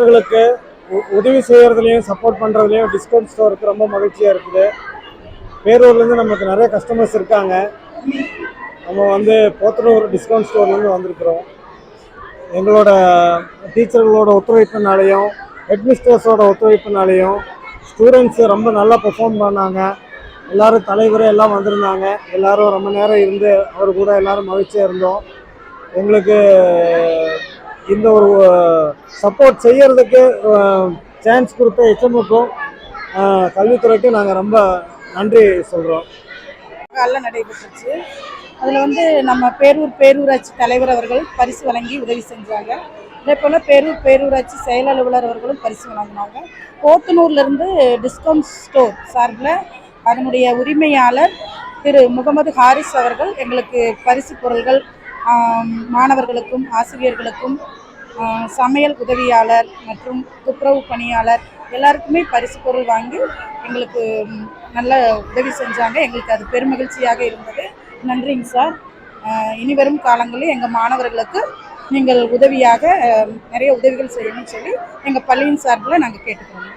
மாணவர்களுக்கு உ- உதவி செய்கிறதுலையும் சப்போர்ட் பண்ணுறதுலையும் டிஸ்கவுண்ட் ஸ்டோருக்கு ரொம்ப மகிழ்ச்சியாக இருக்குது. பேரூர்லேருந்து நமக்கு நிறைய கஸ்டமர்ஸ் இருக்காங்க. நம்ம வந்து போத்தனூர் டிஸ்கவுண்ட் ஸ்டோர்லேருந்து வந்திருக்கிறோம். எங்களோட டீச்சர்களோட ஒத்துழைப்பினாலையும் ஹெட்மிஸ்டர்ஸோட ஒத்துழைப்பினாலையும் ஸ்டூடெண்ட்ஸு ரொம்ப நல்லா பெர்ஃபார்ம் பண்ணாங்க. எல்லாரும் தலைவர் எல்லாம் வந்திருந்தாங்க. எல்லோரும் ரொம்ப நேரம் இருந்து அவர் கூட எல்லாரும் மகிழ்ச்சியாக இருந்தோம். எங்களுக்கு இந்த ஒரு சப்போர்ட் செய்கிறதுக்கு சான்ஸ் கொடுத்த ஹெச்எம்முக்கும் கல்வித்துறைக்கும் நாங்கள் ரொம்ப நன்றி சொல்கிறோம் காலைல நடைபெற்றுச்சு. அதில் வந்து நம்ம பேரூர் பேரூராட்சி தலைவர் அவர்கள் பரிசு வழங்கி உதவி செஞ்சாங்க. அதே போல் பேரூர் பேரூராட்சி செயல் அலுவலர் அவர்களும் பரிசு வழங்கினாங்க. போத்தனூர்லேருந்து டிஸ்கவுண்ட் ஸ்டோர் சார்பில் அதனுடைய உரிமையாளர் திரு முகமது ஹாரிஸ் அவர்கள் எங்களுக்கு பரிசு பொருள்கள் மாணவர்களுக்கும் ஆசிரியர்களுக்கும் சமையல் உதவியாளர் மற்றும் துப்புரவு பணியாளர் எல்லாருக்குமே பரிசு பொருள் வாங்கி எங்களுக்கு நல்ல உதவி செஞ்சாங்க. எங்களுக்கு அது பெருமகிழ்ச்சியாக இருந்தது. நன்றிங்க சார். இனி வரும் காலங்களில் எங்கள் மாணவர்களுக்கு நீங்கள் உதவியாக நிறைய உதவிகள் செய்யணும்னு சொல்லி எங்கள் பள்ளியின் சார்பில் நாங்கள் கேட்டுக்கிறோம்.